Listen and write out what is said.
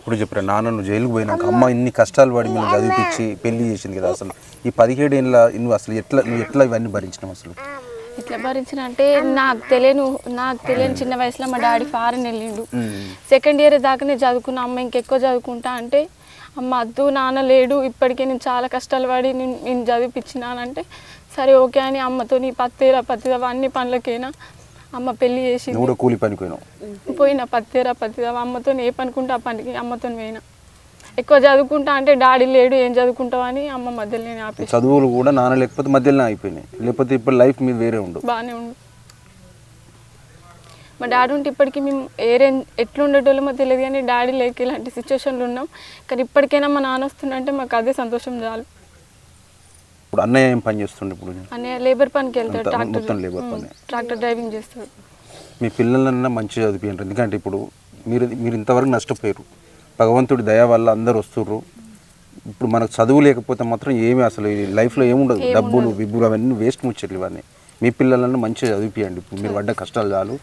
ఇప్పుడు చెప్పారు నాన్న నువ్వు జైలుకు పోయినాక అమ్మ ఇన్ని కష్టాలు పడి మేము చదివిపించి పెళ్ళి చేసింది కదా అసలు. ఈ పదిహేడు ఏళ్ళ నువ్వు అసలు ఎట్లా నువ్వు ఎట్లా ఇవన్నీ భరించినావు అసలు? ఇట్లా భరించిన అంటే నాకు తెలియను నాకు తెలియని చిన్న వయసులో మా డాడీ ఫారెన్ వెళ్ళిండు. సెకండ్ ఇయర్ దాకా నేను చదువుకున్న అమ్మ ఇంకెక్కువ చదువుకుంటా అంటే అమ్మ అద్దు నాన్న లేడు ఇప్పటికే నేను చాలా కష్టాలు పడి నేను నేను చదివిపించినానంటే సరే ఓకే అని అమ్మతో నీ పత్తేరా పత్తిదవ అన్ని పనులకైనా అమ్మ పెళ్ళి చేసి కూడా కూలి పోయినావు పోయిన. పత్తేరా పత్తిదవ అమ్మతో ఏ పనుకుంటా ఆ పనికి అమ్మతో పోయినా. ఎక్కువ చదువుకుంటా అంటే డాడీ లేడు ఏం చదువుకుంటావు అని అమ్మ మధ్యలో నేను ఆపేసి చదువులు కూడా నాన్న లేకపోతే మధ్యలో అయిపోయినాయి లేకపోతే ఇప్పుడు లైఫ్ మీద వేరే ఉండు బాగానే ఉండు. మా డాడీ ఉంటే ఇప్పటికీ మేము ఏ రేంజ్ ఎట్లా ఉండేటోళ్ళమో తెలియదు కానీ డాడీ లేక ఇలాంటి సిచ్యువేషన్లు ఉన్నాం. కానీ ఇప్పటికైనా మా నాన్న వస్తుందంటే మాకు అదే సంతోషం చాలు. ఇప్పుడు అన్నయ్య ఏం పని చేస్తుండే ఇప్పుడు? అన్నయ్య లేబర్ పనికి వెళ్తాడు మొత్తం లేబర్ పని. ట్రాక్టర్ డ్రైవింగ్ చేస్తాడు. మీ పిల్లలన్నా మంచిగా చదివింటారు ఎందుకంటే ఇప్పుడు మీరు మీరు ఇంతవరకు నష్టపోయారు. భగవంతుడి దయ వల్ల అందరు వస్తుర్రు. ఇప్పుడు మనకు చదువు లేకపోతే మాత్రం ఏమి అసలు ఈ లైఫ్లో ఏముండదు డబ్బులు విబ్బులు అవన్నీ వేస్ట్ ముచ్చట్లు ఇవన్నీ. మీ పిల్లలను మంచిగా చదివిపియండి. ఇప్పుడు మీరు పడ్డ కష్టాలు చాలు.